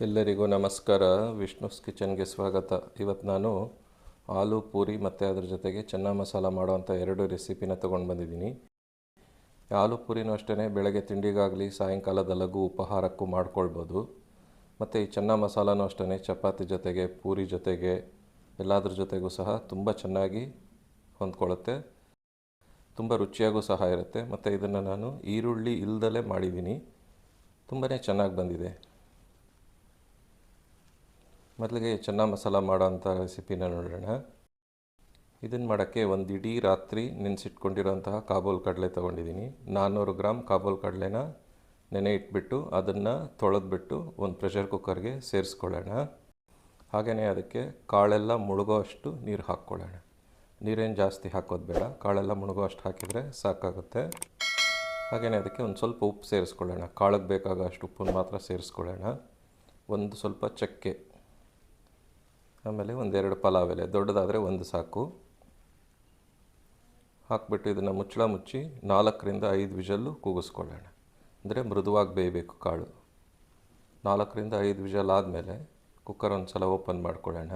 ಎಲ್ಲರಿಗೂ ನಮಸ್ಕಾರ. ವಿಷ್ಣುಸ್ ಕಿಚನ್ಗೆ ಸ್ವಾಗತ. ಇವತ್ತು ನಾನು ಆಲೂ ಪೂರಿ ಮತ್ತು ಅದ್ರ ಜೊತೆಗೆ ಚೆನ್ನ ಮಸಾಲ ಮಾಡುವಂಥ ಎರಡು ರೆಸಿಪಿನ ತೊಗೊಂಡು ಬಂದಿದ್ದೀನಿ. ಆಲೂ ಪೂರಿನೂ ಅಷ್ಟೇ ಬೆಳಗ್ಗೆ ತಿಂಡಿಗಾಗಲಿ, ಸಾಯಂಕಾಲದ ಲಘು ಉಪಹಾರಕ್ಕೂ ಮಾಡ್ಕೊಳ್ಬೋದು. ಮತ್ತು ಈ ಚೆನ್ನ ಮಸಾಲನೂ ಅಷ್ಟೇ ಚಪಾತಿ ಜೊತೆಗೆ, ಪೂರಿ ಜೊತೆಗೆ, ಎಲ್ಲದ್ರ ಜೊತೆಗೂ ಸಹ ತುಂಬ ಚೆನ್ನಾಗಿ ಹೊಂದ್ಕೊಳ್ಳುತ್ತೆ ತುಂಬ ರುಚಿಯಾಗೂ ಸಹ ಇರುತ್ತೆ. ಮತ್ತು ಇದನ್ನು ನಾನು ಈರುಳ್ಳಿ ಇಲ್ದಲೇ ಮಾಡಿದ್ದೀನಿ. ತುಂಬಾ ಚೆನ್ನಾಗಿ ಬಂದಿದೆ. ಮೊದಲಿಗೆ ಚೆನ್ನ ಮಸಾಲ ಮಾಡೋಂಥ ರೆಸಿಪಿನ ನೋಡೋಣ. ಇದನ್ನು ಮಾಡೋಕ್ಕೆ ಒಂದು ಇಡೀ ರಾತ್ರಿ ನೆನೆಸಿಟ್ಕೊಂಡಿರೋಂತಹ ಕಾಬೂಲ್ ಕಡಲೆ ತೊಗೊಂಡಿದ್ದೀನಿ ನಾನ್ನೂರು ಗ್ರಾಮ್ ಕಾಬೂಲ್ ಕಡಲೆನ ನೆನೆ ಇಟ್ಬಿಟ್ಟು ಅದನ್ನು ತೊಳೆದ್ಬಿಟ್ಟು ಒಂದು ಪ್ರೆಷರ್ ಕುಕ್ಕರ್ಗೆ ಸೇರಿಸ್ಕೊಳ್ಳೋಣ. ಹಾಗೆಯೇ ಅದಕ್ಕೆ ಕಾಳೆಲ್ಲ ಮುಳುಗೋ ಅಷ್ಟು ನೀರು ಹಾಕ್ಕೊಳ್ಳೋಣ. ನೀರೇನು ಜಾಸ್ತಿ ಹಾಕೋದು ಬೇಡ. ಕಾಳೆಲ್ಲ ಮುಳುಗೋ ಅಷ್ಟು ಹಾಕಿದರೆ ಸಾಕಾಗುತ್ತೆ. ಹಾಗೆಯೇ ಅದಕ್ಕೆ ಒಂದು ಸ್ವಲ್ಪ ಉಪ್ಪು ಸೇರಿಸ್ಕೊಳ್ಳೋಣ. ಕಾಳಿಗೆ ಬೇಕಾಗೋ ಅಷ್ಟು ಉಪ್ಪನ್ನು ಮಾತ್ರ ಸೇರಿಸ್ಕೊಳ್ಳೋಣ. ಒಂದು ಸ್ವಲ್ಪ ಚಕ್ಕೆ. ಆಮೇಲೆ ಒಂದೆರಡು ಪಲಾವ್ ಎಲೆ. ದೊಡ್ಡದಾದರೆ ಒಂದು ಸಾಕು. ಹಾಕ್ಬಿಟ್ಟು ಇದನ್ನು ಮುಚ್ಚಳ ಮುಚ್ಚಿ ನಾಲ್ಕರಿಂದ ಐದು ವಿಷಲ್ಲು ಕೂಗಿಸ್ಕೊಳ್ಳೋಣ. ಅಂದರೆ ಮೃದುವಾಗಿ ಬೇಯಬೇಕು ಕಾಳು. ನಾಲ್ಕರಿಂದ ಐದು ವಿಜಲ್ ಆದಮೇಲೆ ಕುಕ್ಕರ್ ಒಂದು ಸಲ ಓಪನ್ ಮಾಡ್ಕೊಳ್ಳೋಣ.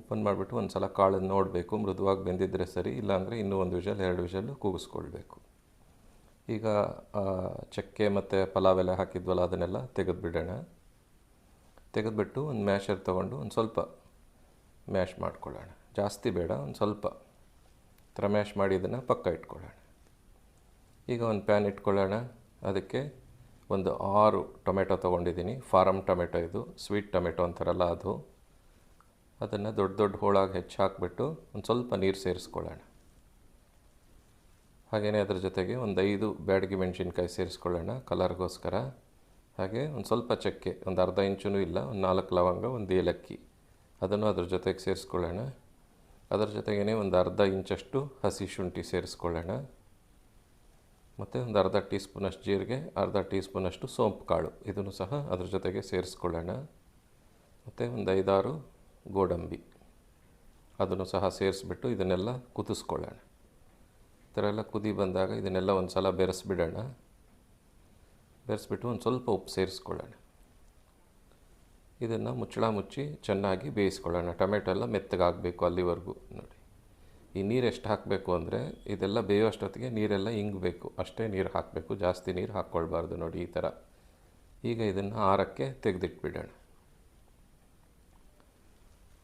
ಓಪನ್ ಮಾಡಿಬಿಟ್ಟು ಒಂದು ಸಲ ಕಾಳನ್ನು ನೋಡಬೇಕು. ಮೃದುವಾಗಿ ಬೆಂದಿದ್ದರೆ ಸರಿ, ಇಲ್ಲಾಂದರೆ ಇನ್ನೂ ಒಂದು ವಿಜಲ್, ಎರಡು ವಿಷಲ್ಲು ಕೂಗಿಸ್ಕೊಳ್ಬೇಕು. ಈಗ ಚಕ್ಕೆ ಮತ್ತು ಪಲಾವ್ ಎಲೆ ಹಾಕಿದ್ವಲ್ಲ, ಅದನ್ನೆಲ್ಲ ತೆಗೆದುಬಿಡೋಣ. ತೆಗೆದುಬಿಟ್ಟು ಒಂದು ಮ್ಯಾಶರ್ ತೊಗೊಂಡು ಒಂದು ಸ್ವಲ್ಪ ಮ್ಯಾಶ್ ಮಾಡ್ಕೊಳ್ಳೋಣ. ಜಾಸ್ತಿ ಬೇಡ, ಒಂದು ಸ್ವಲ್ಪ ಥರ ಮ್ಯಾಶ್ ಮಾಡಿ ಇದನ್ನು ಪಕ್ಕ ಇಟ್ಕೊಳ್ಳೋಣ. ಈಗ ಒಂದು ಪ್ಯಾನ್ ಇಟ್ಕೊಳ್ಳೋಣ. ಅದಕ್ಕೆ ಒಂದು ಆರು ಟೊಮೆಟೊ ತೊಗೊಂಡಿದ್ದೀನಿ. ಫಾರಮ್ ಟೊಮೆಟೊ ಇದು, ಸ್ವೀಟ್ ಟೊಮೆಟೊ ಅಂತಾರಲ್ಲ ಅದು. ಅದನ್ನು ದೊಡ್ಡ ದೊಡ್ಡ ಹೋಳಾಗಿ ಹೆಚ್ಚು ಹಾಕಿಬಿಟ್ಟು ಒಂದು ಸ್ವಲ್ಪ ನೀರು ಸೇರಿಸ್ಕೊಳ್ಳೋಣ. ಹಾಗೆಯೇ ಅದ್ರ ಜೊತೆಗೆ ಒಂದು ಐದು ಬ್ಯಾಡಗಿ ಮೆಣಸಿನ್ಕಾಯಿ ಸೇರಿಸ್ಕೊಳ್ಳೋಣ ಕಲರ್ಗೋಸ್ಕರ. ಹಾಗೆ ಒಂದು ಸ್ವಲ್ಪ ಚಕ್ಕೆ, ಒಂದು ಅರ್ಧ ಇಂಚೂ ಇಲ್ಲ, ಒಂದು ನಾಲ್ಕು ಲವಂಗ, ಒಂದು ಏಲಕ್ಕಿ. ಅದನ್ನು ಅದ್ರ ಜೊತೆಗೆ ಸೇರಿಸ್ಕೊಳ್ಳೋಣ. ಅದರ ಜೊತೆಗೇ ಒಂದು ಅರ್ಧ ಇಂಚಷ್ಟು ಹಸಿ ಶುಂಠಿ ಸೇರಿಸ್ಕೊಳ್ಳೋಣ. ಮತ್ತು ಒಂದು ಅರ್ಧ ಟೀ ಸ್ಪೂನಷ್ಟು ಜೀರಿಗೆ, ಅರ್ಧ ಟೀ ಸ್ಪೂನಷ್ಟು ಸೋಂಪು ಕಾಳು. ಇದನ್ನು ಸಹ ಅದ್ರ ಜೊತೆಗೆ ಸೇರಿಸ್ಕೊಳ್ಳೋಣ. ಮತ್ತು ಒಂದು ಐದಾರು ಗೋಡಂಬಿ. ಅದನ್ನು ಸಹ ಸೇರಿಸ್ಬಿಟ್ಟು ಇದನ್ನೆಲ್ಲ ಕುದಿಸ್ಕೊಳ್ಳೋಣ. ಈ ಥರ ಎಲ್ಲ ಕುದಿ ಬಂದಾಗ ಇದನ್ನೆಲ್ಲ ಒಂದು ಸಲ ಬೆರೆಸ್ಬಿಡೋಣ. ಬೆರೆಸ್ಬಿಟ್ಟು ಒಂದು ಸ್ವಲ್ಪ ಉಪ್ಪು ಸೇರಿಸ್ಕೊಳ್ಳೋಣ. ಇದನ್ನು ಮುಚ್ಚಳ ಮುಚ್ಚಿ ಚೆನ್ನಾಗಿ ಬೇಯಿಸ್ಕೊಳ್ಳೋಣ. ಟೊಮೆಟೊ ಎಲ್ಲ ಮೆತ್ತಗಾಗಬೇಕು ಅಲ್ಲಿವರೆಗೂ. ನೋಡಿ, ಈ ನೀರು ಎಷ್ಟು ಹಾಕಬೇಕು ಅಂದರೆ ಇದೆಲ್ಲ ಬೇಯೋ ಅಷ್ಟೊತ್ತಿಗೆ ನೀರೆಲ್ಲ ಇಂಗಬೇಕು. ಅಷ್ಟೇ ನೀರು ಹಾಕಬೇಕು, ಜಾಸ್ತಿ ನೀರು ಹಾಕ್ಕೊಳ್ಬಾರ್ದು ನೋಡಿ ಈ ಥರ ಈಗ ಇದನ್ನು ಆರಕ್ಕೆ ತೆಗೆದಿಟ್ಬಿಡೋಣ.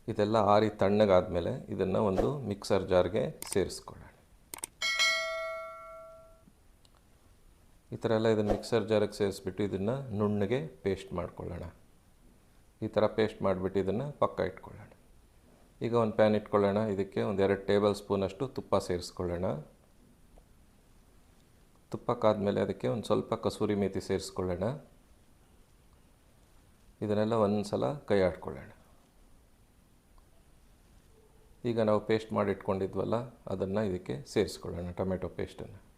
ಇದೆಲ್ಲ ಆರಿ ತಣ್ಣಗಾದಮೇಲೆ ಇದನ್ನು ಒಂದು ಮಿಕ್ಸರ್ ಜಾರ್ಗೆ ಸೇರಿಸ್ಕೊಳ್ಳೋಣ. ಈ ಥರ ಎಲ್ಲ ಇದನ್ನು ಮಿಕ್ಸರ್ ಜಾರಿಗೆ ಸೇರಿಸ್ಬಿಟ್ಟು ಇದನ್ನು ನುಣ್ಣಗೆ ಪೇಸ್ಟ್ ಮಾಡ್ಕೊಳ್ಳೋಣ. ಈ ಥರ ಪೇಸ್ಟ್ ಮಾಡಿಬಿಟ್ಟು ಇದನ್ನು ಪಕ್ಕ ಇಟ್ಕೊಳ್ಳೋಣ. ಈಗ ಒಂದು ಪ್ಯಾನ್ ಇಟ್ಕೊಳ್ಳೋಣ. ಇದಕ್ಕೆ ಒಂದು ಎರಡು ಟೇಬಲ್ ಸ್ಪೂನಷ್ಟು ತುಪ್ಪ ಸೇರಿಸ್ಕೊಳ್ಳೋಣ. ತುಪ್ಪಕ್ಕಾದಮೇಲೆ ಅದಕ್ಕೆ ಒಂದು ಸ್ವಲ್ಪ ಕಸೂರಿ ಮೇಥಿ ಸೇರಿಸ್ಕೊಳ್ಳೋಣ. ಇದನ್ನೆಲ್ಲ ಒಂದು ಸಲ ಕೈ ಆಡ್ಕೊಳ್ಳೋಣ. ಈಗ ನಾವು ಪೇಸ್ಟ್ ಮಾಡಿಟ್ಕೊಂಡಿದ್ವಲ್ಲ, ಅದನ್ನು ಇದಕ್ಕೆ ಸೇರಿಸ್ಕೊಳ್ಳೋಣ, ಟೊಮೆಟೊ ಪೇಸ್ಟನ್ನು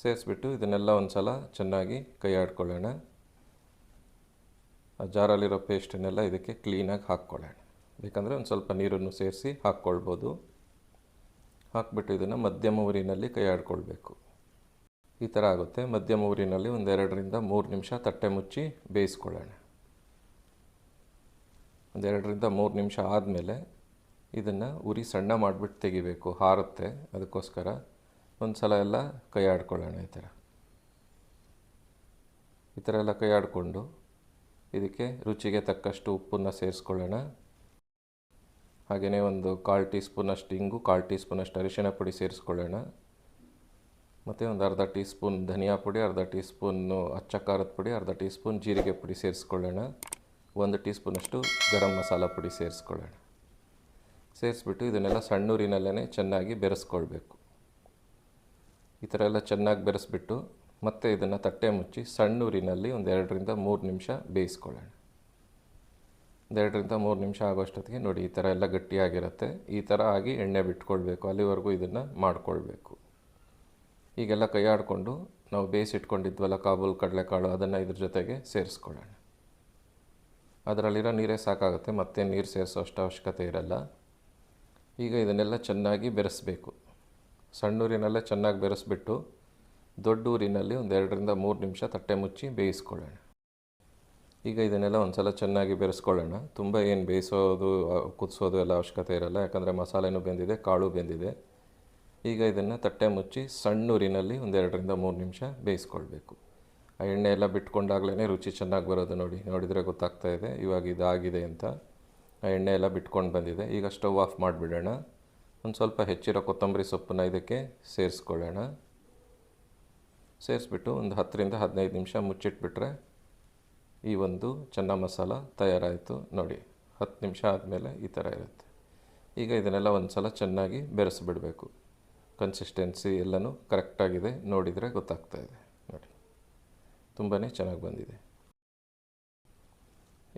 ಸೇರಿಸ್ಬಿಟ್ಟು ಇದನ್ನೆಲ್ಲ ಒಂದು ಸಲ ಚೆನ್ನಾಗಿ ಕೈ ಆಡ್ಕೊಳ್ಳೋಣ. ಆ ಜಾರಲ್ಲಿರೋ ಪೇಸ್ಟನ್ನೆಲ್ಲ ಇದಕ್ಕೆ ಕ್ಲೀನಾಗಿ ಹಾಕ್ಕೊಳ್ಳೋಣ. ಬೇಕಂದರೆ ಒಂದು ಸ್ವಲ್ಪ ನೀರನ್ನು ಸೇರಿಸಿ ಹಾಕ್ಕೊಳ್ಬೋದು. ಹಾಕ್ಬಿಟ್ಟು ಇದನ್ನು ಮಧ್ಯಮ ಊರಿನಲ್ಲಿ ಕೈ ಆಡ್ಕೊಳ್ಬೇಕು. ಈ ಥರ ಆಗುತ್ತೆ. ಮಧ್ಯಮ ಊರಿನಲ್ಲಿ ಒಂದೆರಡರಿಂದ ಮೂರು ನಿಮಿಷ ತಟ್ಟೆ ಮುಚ್ಚಿ ಬೇಯಿಸ್ಕೊಳ್ಳೋಣ. ಒಂದೆರಡರಿಂದ ಮೂರು ನಿಮಿಷ ಆದಮೇಲೆ ಇದನ್ನು ಉರಿ ಸಣ್ಣ ಮಾಡಿಬಿಟ್ಟು ತೆಗಿಬೇಕು. ಹಾರುತ್ತೆ. ಅದಕ್ಕೋಸ್ಕರ ಒಂದು ಸಲ ಎಲ್ಲ ಕೈ ಆಡ್ಕೊಳ್ಳೋಣ ಈ ಥರ. ಈ ಥರ ಎಲ್ಲ ಕೈ ಆಡಿಕೊಂಡು ಇದಕ್ಕೆ ರುಚಿಗೆ ತಕ್ಕಷ್ಟು ಉಪ್ಪನ್ನು ಸೇರಿಸ್ಕೊಳ್ಳೋಣ. ಹಾಗೆಯೇ ಒಂದು ಕಾಲು ಟೀ ಸ್ಪೂನಷ್ಟು ಇಂಗು, ಕಾಲು ಟೀ ಸ್ಪೂನಷ್ಟು ಅರಿಶಿನ ಪುಡಿ ಸೇರಿಸ್ಕೊಳ್ಳೋಣ. ಮತ್ತು ಒಂದು ಅರ್ಧ ಟೀ ಸ್ಪೂನ್ ಧನಿಯಾ ಪುಡಿ, ಅರ್ಧ ಟೀ ಸ್ಪೂನು ಅಚ್ಚ ಖಾರದ ಪುಡಿ, ಅರ್ಧ ಟೀ ಸ್ಪೂನ್ ಜೀರಿಗೆ ಪುಡಿ ಸೇರಿಸ್ಕೊಳ್ಳೋಣ. ಒಂದು ಟೀ ಸ್ಪೂನಷ್ಟು ಗರಂ ಮಸಾಲ ಪುಡಿ ಸೇರಿಸ್ಕೊಳ್ಳೋಣ. ಸೇರಿಸ್ಬಿಟ್ಟು ಇದನ್ನೆಲ್ಲ ಸಣ್ಣೂರಿನಲ್ಲೇ ಚೆನ್ನಾಗಿ ಬೆರೆಸ್ಕೊಳ್ಬೇಕು. ಈ ಥರ ಎಲ್ಲ ಚೆನ್ನಾಗಿ ಬೆರೆಸ್ಬಿಟ್ಟು ಮತ್ತೆ ಇದನ್ನು ತಟ್ಟೆ ಮುಚ್ಚಿ ಸಣ್ಣೂರಿನಲ್ಲಿ ಒಂದು ಎರಡರಿಂದ ಮೂರು ನಿಮಿಷ ಬೇಯಿಸ್ಕೊಳ್ಳೋಣ. ಒಂದೆರಡರಿಂದ ಮೂರು ನಿಮಿಷ ಆಗೋಷ್ಟೊತ್ತಿಗೆ ನೋಡಿ, ಈ ಥರ ಎಲ್ಲ ಗಟ್ಟಿಯಾಗಿರುತ್ತೆ. ಈ ಥರ ಆಗಿ ಎಣ್ಣೆ ಬಿಟ್ಕೊಳ್ಬೇಕು, ಅಲ್ಲಿವರೆಗೂ ಇದನ್ನು ಮಾಡಿಕೊಳ್ಬೇಕು. ಈಗೆಲ್ಲ ಕೈಯಾಡಿಕೊಂಡು ನಾವು ಬೇಯಿಸಿಟ್ಕೊಂಡಿದ್ವಲ್ಲ, ಕಾಬೂಲ್, ಕಡಲೆಕಾಳು, ಅದನ್ನು ಇದ್ರ ಜೊತೆಗೆ ಸೇರಿಸ್ಕೊಳ್ಳೋಣ. ಅದರಲ್ಲಿರೋ ನೀರೇ ಸಾಕಾಗುತ್ತೆ, ಮತ್ತೆ ನೀರು ಸೇರಿಸೋ ಅಷ್ಟು ಅವಶ್ಯಕತೆ ಇರಲ್ಲ. ಈಗ ಇದನ್ನೆಲ್ಲ ಚೆನ್ನಾಗಿ ಬೆರೆಸಬೇಕು. ಸಣ್ಣೂರಿನಲ್ಲೇ ಚೆನ್ನಾಗಿ ಬೆರೆಸಿಬಿಟ್ಟು ದೊಡ್ಡ ಊರಿನಲ್ಲಿ ಒಂದು ಎರಡರಿಂದ ಮೂರು ನಿಮಿಷ ತಟ್ಟೆ ಮುಚ್ಚಿ ಬೇಯಿಸ್ಕೊಳ್ಳೋಣ. ಈಗ ಇದನ್ನೆಲ್ಲ ಒಂದು ಸಲ ಚೆನ್ನಾಗಿ ಬೆರೆಸ್ಕೊಳ್ಳೋಣ. ತುಂಬ ಏನು ಬೇಯಿಸೋದು ಕುದಿಸೋದು ಎಲ್ಲ ಅವಶ್ಯಕತೆ ಇರಲ್ಲ, ಯಾಕಂದರೆ ಮಸಾಲೆನೂ ಬೆಂದಿದೆ, ಕಾಳು ಬೆಂದಿದೆ. ಈಗ ಇದನ್ನು ತಟ್ಟೆ ಮುಚ್ಚಿ ಸಣ್ಣೂರಿನಲ್ಲಿ ಒಂದೆರಡರಿಂದ ಮೂರು ನಿಮಿಷ ಬೇಯಿಸ್ಕೊಳ್ಬೇಕು. ಆ ಎಣ್ಣೆ ಎಲ್ಲ ಬಿಟ್ಕೊಂಡಾಗಲೇ ರುಚಿ ಚೆನ್ನಾಗಿ ಬರೋದು ನೋಡಿ. ನೋಡಿದರೆ ಗೊತ್ತಾಗ್ತಾ ಇದೆ ಇವಾಗ ಇದಾಗಿದೆ ಅಂತ. ಆ ಎಣ್ಣೆ ಎಲ್ಲ ಬಿಟ್ಕೊಂಡು ಬಂದಿದೆ. ಈಗ ಸ್ಟವ್ ಆಫ್ ಮಾಡಿಬಿಡೋಣ. ಒಂದು ಸ್ವಲ್ಪ ಹೆಚ್ಚಿರೋ ಕೊತ್ತಂಬರಿ ಸೊಪ್ಪನ್ನ ಇದಕ್ಕೆ ಸೇರಿಸ್ಕೊಳ್ಳೋಣ. ಸೇರಿಸ್ಬಿಟ್ಟು ಒಂದು ಹತ್ತರಿಂದ ಹದಿನೈದು ನಿಮಿಷ ಮುಚ್ಚಿಟ್ಬಿಟ್ರೆ ಈ ಒಂದು ಚೆನ್ನ ಮಸಾಲ ತಯಾರಾಯಿತು ನೋಡಿ. ಹತ್ತು ನಿಮಿಷ ಆದಮೇಲೆ ಈ ಥರ ಇರುತ್ತೆ. ಈಗ ಇದನ್ನೆಲ್ಲ ಒಂದು ಸಲ ಚೆನ್ನಾಗಿ ಬೆರೆಸಿಬಿಡಬೇಕು. ಕನ್ಸಿಸ್ಟೆನ್ಸಿ ಎಲ್ಲನೂ ಕರೆಕ್ಟಾಗಿದೆ ನೋಡಿದರೆ ಗೊತ್ತಾಗ್ತಾ ಇದೆ. ನೋಡಿ ತುಂಬಾ ಚೆನ್ನಾಗಿ ಬಂದಿದೆ.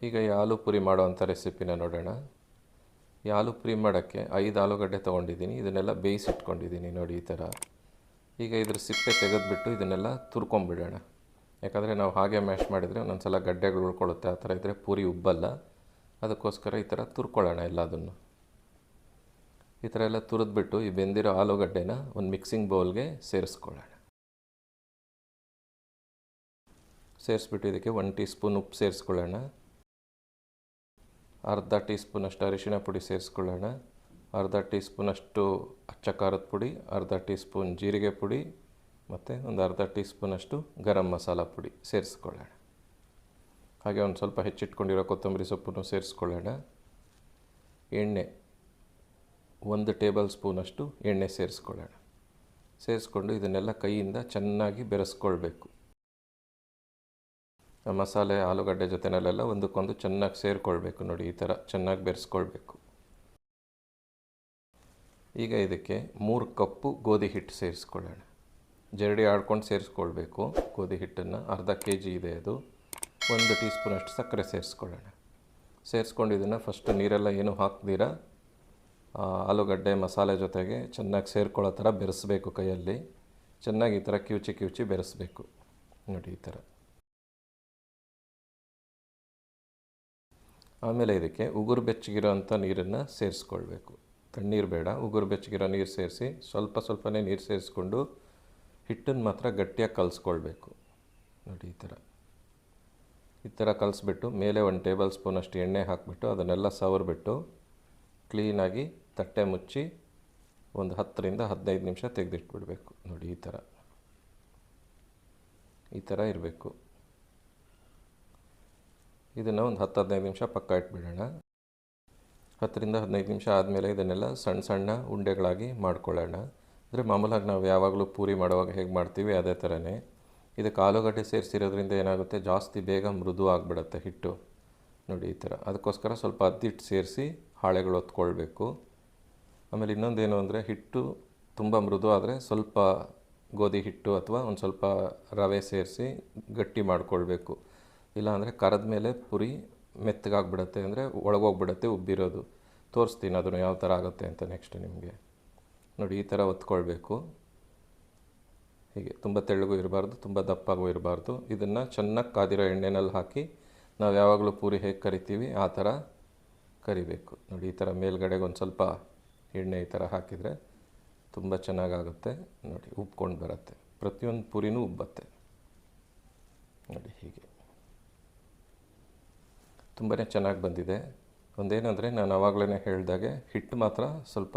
ಈಗ ಈ ಆಲೂ ಪುರಿ ಮಾಡೋವಂಥ ರೆಸಿಪಿನ ನೋಡೋಣ. ಈ ಆಲೂ ಪುರಿ ಮಾಡೋಕ್ಕೆ ಐದು ಆಲೂಗಡ್ಡೆ ತೊಗೊಂಡಿದ್ದೀನಿ. ಇದನ್ನೆಲ್ಲ ಬೇಯಿಸಿಟ್ಕೊಂಡಿದ್ದೀನಿ ನೋಡಿ ಈ ಥರ. ಈಗ ಇದ್ರ ಸಿಪ್ಪೆ ತೆಗೆದುಬಿಟ್ಟು ಇದನ್ನೆಲ್ಲ ತುರ್ಕೊಂಬಿಡೋಣ. ಯಾಕಂದರೆ ನಾವು ಹಾಗೆ ಮ್ಯಾಶ್ ಮಾಡಿದರೆ ಒಂದೊಂದು ಸಲ ಗಡ್ಡೆಗಳು ಉಳ್ಕೊಳ್ಳುತ್ತೆ, ಆ ಥರ ಇದ್ದರೆ ಪೂರಿ ಉಬ್ಬಲ್ಲ. ಅದಕ್ಕೋಸ್ಕರ ಈ ಥರ ತುರ್ಕೊಳ್ಳೋಣ ಎಲ್ಲದನ್ನು. ಈ ಥರ ಎಲ್ಲ ತುರಿದ್ಬಿಟ್ಟು ಈ ಬೆಂದಿರೋ ಆಲೂಗಡ್ಡೆನ ಒಂದು ಮಿಕ್ಸಿಂಗ್ ಬೌಲ್ಗೆ ಸೇರಿಸ್ಕೊಳ್ಳೋಣ. ಸೇರಿಸ್ಬಿಟ್ಟು ಇದಕ್ಕೆ ಒನ್ ಟೀ ಸ್ಪೂನ್ ಉಪ್ಪು ಸೇರಿಸ್ಕೊಳ್ಳೋಣ. ಅರ್ಧ ಟೀ ಸ್ಪೂನಷ್ಟು ಅರಿಶಿಣ ಪುಡಿ ಸೇರಿಸ್ಕೊಳ್ಳೋಣ. ಅರ್ಧ ಟೀ ಸ್ಪೂನಷ್ಟು ಅಚ್ಚ ಖಾರದ ಪುಡಿ, ಅರ್ಧ ಟೀ ಸ್ಪೂನ್ ಜೀರಿಗೆ ಪುಡಿ ಮತ್ತು ಒಂದು ಅರ್ಧ ಟೀ ಸ್ಪೂನಷ್ಟು ಗರಂ ಮಸಾಲ ಪುಡಿ ಸೇರಿಸ್ಕೊಳ್ಳೋಣ. ಹಾಗೆ ಒಂದು ಸ್ವಲ್ಪ ಹೆಚ್ಚಿಟ್ಕೊಂಡಿರೋ ಕೊತ್ತಂಬರಿ ಸೊಪ್ಪನ್ನು ಸೇರಿಸ್ಕೊಳ್ಳೋಣ. ಎಣ್ಣೆ, ಒಂದು ಟೇಬಲ್ ಸ್ಪೂನಷ್ಟು ಎಣ್ಣೆ ಸೇರಿಸ್ಕೊಳ್ಳೋಣ. ಸೇರಿಸ್ಕೊಂಡು ಇದನ್ನೆಲ್ಲ ಕೈಯಿಂದ ಚೆನ್ನಾಗಿ ಬೆರೆಸ್ಕೊಳ್ಬೇಕು. ಮಸಾಲೆ ಆಲೂಗಡ್ಡೆ ಜೊತೆನಲ್ಲೆಲ್ಲ ಒಂದಕ್ಕೊಂದು ಚೆನ್ನಾಗಿ ಸೇರಿಕೊಳ್ಬೇಕು ನೋಡಿ, ಈ ಥರ ಚೆನ್ನಾಗಿ ಬೆರೆಸ್ಕೊಳ್ಬೇಕು. ಈಗ ಇದಕ್ಕೆ ಮೂರು ಕಪ್ಪು ಗೋಧಿ ಹಿಟ್ಟು ಸೇರಿಸ್ಕೊಳ್ಳೋಣ. ಜರಡಿ ಆಡ್ಕೊಂಡು ಸೇರಿಸ್ಕೊಳ್ಬೇಕು. ಗೋಧಿ ಹಿಟ್ಟನ್ನು ಅರ್ಧ ಕೆ ಜಿ ಇದೆ ಅದು. ಒಂದು ಟೀ ಸ್ಪೂನಷ್ಟು ಸಕ್ಕರೆ ಸೇರಿಸ್ಕೊಳ್ಳೋಣ. ಸೇರಿಸ್ಕೊಂಡು ಇದನ್ನು ಫಸ್ಟ್ ನೀರೆಲ್ಲ ಏನು ಹಾಕ್ದಿರ ಆಲೂಗಡ್ಡೆ ಮಸಾಲೆ ಜೊತೆಗೆ ಚೆನ್ನಾಗಿ ಸೇರ್ಕೊಳ್ಳೋ ಥರ ಬೆರೆಸ್ಬೇಕು ಕೈಯಲ್ಲಿ. ಚೆನ್ನಾಗಿ ಈ ಥರ ಕಿವುಚಿ ಕಿವುಚಿ ಬೆರೆಸ್ಬೇಕು. ನೋಡಿ, ಈ ಥರ. ಆಮೇಲೆ ಇದಕ್ಕೆ ಉಗುರು ಬೆಚ್ಚಗಿರೋ ಅಂಥ ನೀರನ್ನು ಸೇರಿಸ್ಕೊಳ್ಬೇಕು. ತಣ್ಣೀರು ಬೇಡ, ಉಗುರು ಬೆಚ್ಚಗಿರೋ ನೀರು ಸೇರಿಸಿ ಸ್ವಲ್ಪ ಸ್ವಲ್ಪನೇ ನೀರು ಸೇರಿಸ್ಕೊಂಡು ಹಿಟ್ಟನ್ನು ಮಾತ್ರ ಗಟ್ಟಿಯಾಗಿ ಕಲಿಸ್ಕೊಳ್ಬೇಕು. ನೋಡಿ, ಈ ಥರ. ಈ ಥರ ಕಲಿಸ್ಬಿಟ್ಟು ಮೇಲೆ ಒಂದು ಟೇಬಲ್ ಸ್ಪೂನಷ್ಟು ಎಣ್ಣೆ ಹಾಕಿಬಿಟ್ಟು ಅದನ್ನೆಲ್ಲ ಸವರ್ಬಿಟ್ಟು ಕ್ಲೀನಾಗಿ ತಟ್ಟೆ ಮುಚ್ಚಿ ಒಂದು ಹತ್ತರಿಂದ ಹದಿನೈದು ನಿಮಿಷ ತೆಗೆದಿಟ್ಬಿಡ್ಬೇಕು. ನೋಡಿ, ಈ ಥರ. ಈ ಥರ ಇರಬೇಕು. ಇದನ್ನು ಒಂದು ಹತ್ತು ಹದಿನೈದು ನಿಮಿಷ ಪಕ್ಕ ಇಟ್ಬಿಡೋಣ. ಹತ್ತರಿಂದ ಹದಿನೈದು ನಿಮಿಷ ಆದಮೇಲೆ ಇದನ್ನೆಲ್ಲ ಸಣ್ಣ ಸಣ್ಣ ಉಂಡೆಗಳಾಗಿ ಮಾಡ್ಕೊಳ್ಳೋಣ. ಅಂದರೆ ಮಾಮೂಲಾಗಿ ನಾವು ಯಾವಾಗಲೂ ಪೂರಿ ಮಾಡುವಾಗ ಹೇಗೆ ಮಾಡ್ತೀವಿ ಅದೇ ಥರನೇ ಇದಕ್ಕೆ ಆಲೂಗಡ್ಡೆ ಸೇರಿಸಿರೋದ್ರಿಂದ ಏನಾಗುತ್ತೆ? ಜಾಸ್ತಿ ಬೇಗ ಮೃದು ಆಗಿಬಿಡುತ್ತೆ ಹಿಟ್ಟು. ನೋಡಿ ಈ ಥರ ಅದಕ್ಕೋಸ್ಕರ ಸ್ವಲ್ಪ ಅದ್ದಿಟ್ಟು ಸೇರಿಸಿ ಹಾಳೆಗಳು ಹೊತ್ಕೊಳ್ಬೇಕು. ಆಮೇಲೆ ಇನ್ನೊಂದೇನು ಅಂದರೆ ಹಿಟ್ಟು ತುಂಬ ಮೃದು ಆದರೆ ಸ್ವಲ್ಪ ಗೋಧಿ ಹಿಟ್ಟು ಅಥವಾ ಒಂದು ಸ್ವಲ್ಪ ರವೆ ಸೇರಿಸಿ ಗಟ್ಟಿ ಮಾಡ್ಕೊಳ್ಬೇಕು. ಇಲ್ಲಾಂದರೆ ಕರದ ಮೇಲೆ ಪುರಿ ಮೆತ್ತಗಾಗ್ಬಿಡುತ್ತೆ ಅಂದರೆ ಒಳಗೋಗ್ಬಿಡುತ್ತೆ, ಉಬ್ಬಿರೋದು. ತೋರಿಸ್ತೀನಿ ಅದನ್ನು ಯಾವ ಥರ ಆಗುತ್ತೆ ಅಂತ ನೆಕ್ಸ್ಟ್ ನಿಮಗೆ. ನೋಡಿ, ಈ ಥರ ಒತ್ಕೊಳ್ಬೇಕು. ಹೀಗೆ ತುಂಬ ತೆಳ್ಳಗೂ ಇರಬಾರ್ದು, ತುಂಬ ದಪ್ಪಾಗೂ ಇರಬಾರ್ದು. ಇದನ್ನು ಚೆನ್ನಾಗಿ ಕಾದಿರೋ ಎಣ್ಣೆನಲ್ಲಿ ಹಾಕಿ ನಾವು ಯಾವಾಗಲೂ ಪೂರಿ ಹೇಗೆ ಕರಿತೀವಿ ಆ ಥರ ಕರಿಬೇಕು. ನೋಡಿ, ಈ ಥರ ಮೇಲ್ಗಡೆಗೆ ಒಂದು ಸ್ವಲ್ಪ ಎಣ್ಣೆ ಈ ಥರ ಹಾಕಿದರೆ ತುಂಬ ಚೆನ್ನಾಗಾಗುತ್ತೆ. ನೋಡಿ ಉಬ್ಕೊಂಡು ಬರುತ್ತೆ. ಪ್ರತಿಯೊಂದು ಪೂರಿನೂ ಉಬ್ಬತ್ತೆ. ನೋಡಿ, ಹೀಗೆ. ತುಂಬಾ ಚೆನ್ನಾಗಿ ಬಂದಿದೆ. ಒಂದೇನೆಂದರೆ ನಾನು ಆವಾಗಲೇ ಹೇಳಿದಾಗೆ ಹಿಟ್ಟು ಮಾತ್ರ ಸ್ವಲ್ಪ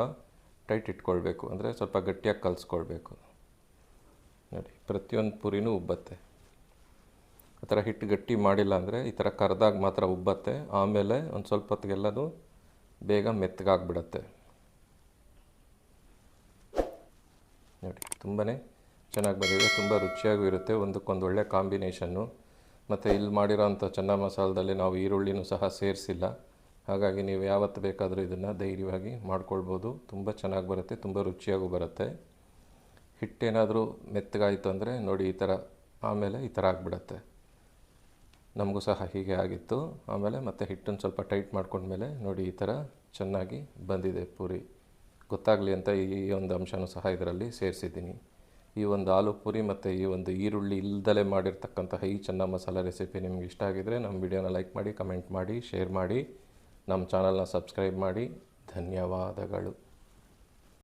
ಟೈಟ್ ಇಟ್ಕೊಳ್ಬೇಕು. ಅಂದರೆ ಸ್ವಲ್ಪ ಗಟ್ಟಿಯಾಗಿ ಕಲಿಸ್ಕೊಳ್ಬೇಕು. ನೋಡಿ, ಪ್ರತಿಯೊಂದು ಪುರಿನೂ ಉಬ್ಬತ್ತೆ. ಆ ಥರ ಹಿಟ್ಟು ಗಟ್ಟಿ ಮಾಡಿಲ್ಲ ಅಂದರೆ ಈ ಥರ ಕರೆದಾಗ ಮಾತ್ರ ಉಬ್ಬತ್ತೆ. ಆಮೇಲೆ ಒಂದು ಸ್ವಲ್ಪ ಹೊತ್ತಿಗೆಲ್ಲನೂ ಬೇಗ ಮೆತ್ತಗಾಗ್ಬಿಡತ್ತೆ. ನೋಡಿ ತುಂಬಾ ಚೆನ್ನಾಗಿ ಬಂದಿದೆ. ತುಂಬ ರುಚಿಯಾಗೂ ಇರುತ್ತೆ. ಒಂದಕ್ಕೊಂದು ಒಳ್ಳೆ ಕಾಂಬಿನೇಷನ್ನು. ಮತ್ತು ಇಲ್ಲಿ ಮಾಡಿರೋಂಥ ಚೆನ್ನ ಮಸಾಲದಲ್ಲಿ ನಾವು ಈರುಳ್ಳಿನೂ ಸಹ ಸೇರಿಸಿಲ್ಲ. ಹಾಗಾಗಿ ನೀವು ಯಾವತ್ತು ಬೇಕಾದರೂ ಇದನ್ನು ಧೈರ್ಯವಾಗಿ ಮಾಡ್ಕೊಳ್ಬೋದು. ತುಂಬ ಚೆನ್ನಾಗಿ ಬರುತ್ತೆ, ತುಂಬ ರುಚಿಯಾಗೂ ಬರುತ್ತೆ. ಹಿಟ್ಟೇನಾದರೂ ಮೆತ್ತಗಾಯಿತು ಅಂದರೆ ನೋಡಿ ಈ ಥರ ಆಮೇಲೆ ಈ ಥರ ಆಗಿಬಿಡತ್ತೆ. ನಮಗೂ ಸಹ ಹೀಗೆ ಆಗಿತ್ತು. ಆಮೇಲೆ ಮತ್ತೆ ಹಿಟ್ಟನ್ನು ಸ್ವಲ್ಪ ಟೈಟ್ ಮಾಡ್ಕೊಂಡ್ಮೇಲೆ ನೋಡಿ ಈ ಥರ ಚೆನ್ನಾಗಿ ಬಂದಿದೆ ಪೂರಿ. ಗೊತ್ತಾಗಲಿ ಅಂತ ಈ ಒಂದು ಅಂಶನೂ ಸಹ ಇದರಲ್ಲಿ ಸೇರಿಸಿದ್ದೀನಿ. ಈ ಒಂದು ಆಲು ಪೂರಿ ಮತ್ತು ಈ ಒಂದು ಈರುಳ್ಳಿ ಇಲ್ದಲೇ ಮಾಡಿರ್ತಕ್ಕಂತಹ ಈ ಚೆನ್ನ ಮಸಾಲ ರೆಸಿಪಿ ನಿಮ್ಗೆ ಇಷ್ಟ ಆಗಿದರೆ ನಮ್ಮ ವಿಡಿಯೋನ ಲೈಕ್ ಮಾಡಿ, ಕಮೆಂಟ್ ಮಾಡಿ, ಶೇರ್ ಮಾಡಿ, ನಮ್ಮ ಚಾನಲ್ನ ಸಬ್ಸ್ಕ್ರೈಬ್ ಮಾಡಿ. ಧನ್ಯವಾದಗಳು.